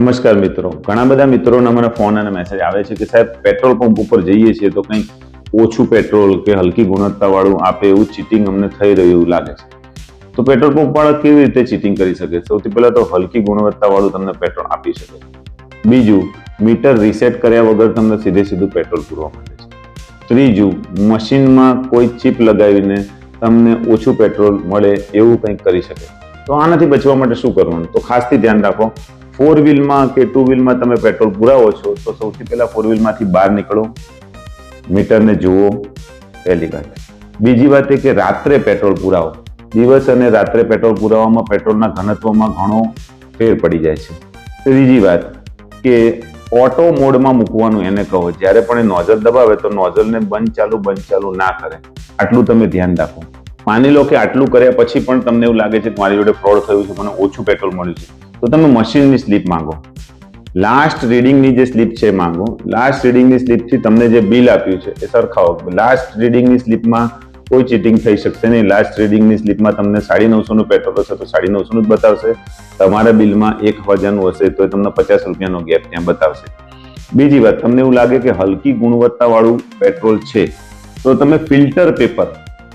નમસ્કાર મિત્રો. ઘણા બધા મિત્રોના મને ફોન અને મેસેજ આવે છે કે, સાહેબ પેટ્રોલ પંપ ઉપર જઈએ છીએ તો કંઈક ઓછું પેટ્રોલ કે હલકી ગુણવત્તાવાળું આપે એવું ચીટિંગ અમને થઈ રહ્યું લાગે છે. તો પેટ્રોલ પંપ વાળા કેવી રીતે ચીટિંગ કરી શકે? સૌથી પહેલાં તો હલકી ગુણવત્તાવાળું તમને પેટ્રોલ આપી શકે. બીજું, મીટર રીસેટ કર્યા વગર તમને સીધે સીધું પેટ્રોલ પૂરવા માંડે છે. ત્રીજું, મશીનમાં કોઈ ચીપ લગાવીને તમને ઓછું પેટ્રોલ મળે એવું કંઈક કરી શકે. તો આનાથી બચવા માટે શું કરવાનું? તો ખાસથી ધ્યાન રાખો ફોર વ્હીલમાં કે ટુ વ્હીલમાં તમે પેટ્રોલ પુરાવો છો, તો સૌથી પહેલા ફોર વ્હીલમાંથી બહાર નીકળો, મીટરને જુઓ, પહેલી વાત. બીજી વાત એ કે રાત્રે પેટ્રોલ પુરાવો. દિવસ અને રાત્રે પેટ્રોલ પુરાવામાં પેટ્રોલના ઘનત્વમાં ઘણો ફેર પડી જાય છે. ત્રીજી વાત કે ઓટો મોડમાં મૂકવાનું એને કહો. જ્યારે પણ એ નોઝલ દબાવે તો નોઝલને બંધ ચાલુ બંધ ચાલુ ના કરે. આટલું તમે ધ્યાન રાખો. માની લો કે આટલું કર્યા પછી પણ તમને એવું લાગે છે કે મારી જોડે ફ્રોડ થયું છે, મને ઓછું પેટ્રોલ મળ્યું છે. તો તમે મશીનની સ્લીપ માંગો. લાસ્ટ રીડિંગની જે સ્લીપ છે માંગો. લાસ્ટ રીડિંગની સ્લીપથી તમને જે બિલ આપ્યું છે એ સરખાવો. લાસ્ટ રીડિંગની સ્લીપમાં કોઈ ચીટિંગ થઈ શકશે નહીં. લાસ્ટ રીડિંગની સ્લીપમાં તમને સાડી નવસોનું પેટ્રોલ હશે તો સાડી નવસોનું જ બતાવશે. તમારા બિલમાં એક હજારનું હશે તો તમને પચાસ રૂપિયાનો ગેપ ત્યાં બતાવશે. બીજી વાત, તમને એવું લાગે કે હલકી ગુણવત્તાવાળું પેટ્રોલ છે, તો તમે ફિલ્ટર પેપર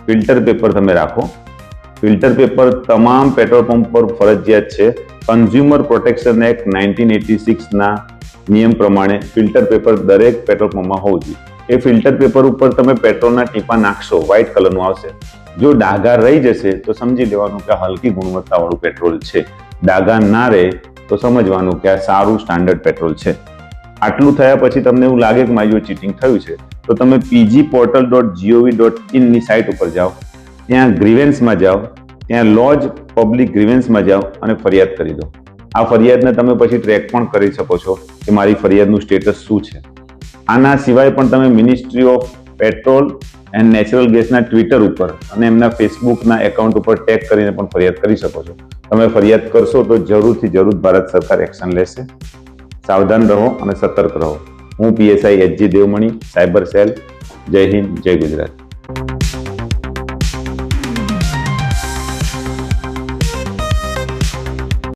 ફિલ્ટર પેપર તમે રાખો. ફિલ્ટર પેપર તમામ પેટ્રોલ પંપ પર ફરજિયાત છે. Consumer protection act nineteen eighty સિક્સના નિયમ પ્રમાણે ફિલ્ટર પેપર દરેક પેટ્રોલ પંપમાં હોવું જોઈએ. એ ફિલ્ટર પેપર ઉપર તમે પેટ્રોલના ટીપા નાખશો વ્હાઇટ કલરનું આવશે. જો ડાઘા રહી જશે, તો સમજી લેવાનું કે હલકી ગુણવત્તાવાળું પેટ્રોલ છે. ડાઘા ના રહે, તો સમજવાનું કે આ સારું સ્ટાન્ડર્ડ પેટ્રોલ છે. આટલું થયા પછી તમને એવું લાગે કે મારી ચીટિંગ થયું છે, તો તમે PG portal dot GOV dot ઇનની site ઉપર જાઓ. ત્યાં ગ્રીવેન્સમાં જાઓ. ત્યાં લોજ પબ્લિક ગ્રીવેન્સમાં જાઓ અને ફરિયાદ કરી દો. આ ફરિયાદને તમે પછી ટ્રેક પણ કરી શકો છો કે મારી ફરિયાદનું સ્ટેટસ શું છે. આના સિવાય પણ તમે ministry of petrol and natural ગેસના ટ્વિટર ઉપર અને એમના ફેસબુકના એકાઉન્ટ ઉપર ટેગ કરીને પણ ફરિયાદ કરી શકો છો. તમે ફરિયાદ કરશો તો જરૂરથી જરૂર ભારત સરકાર એક્શન લેશે. સાવધાન રહો અને સતર્ક રહો. હું PSI HG Devmani cyber cell જય હિન્દ, જય ગુજરાત.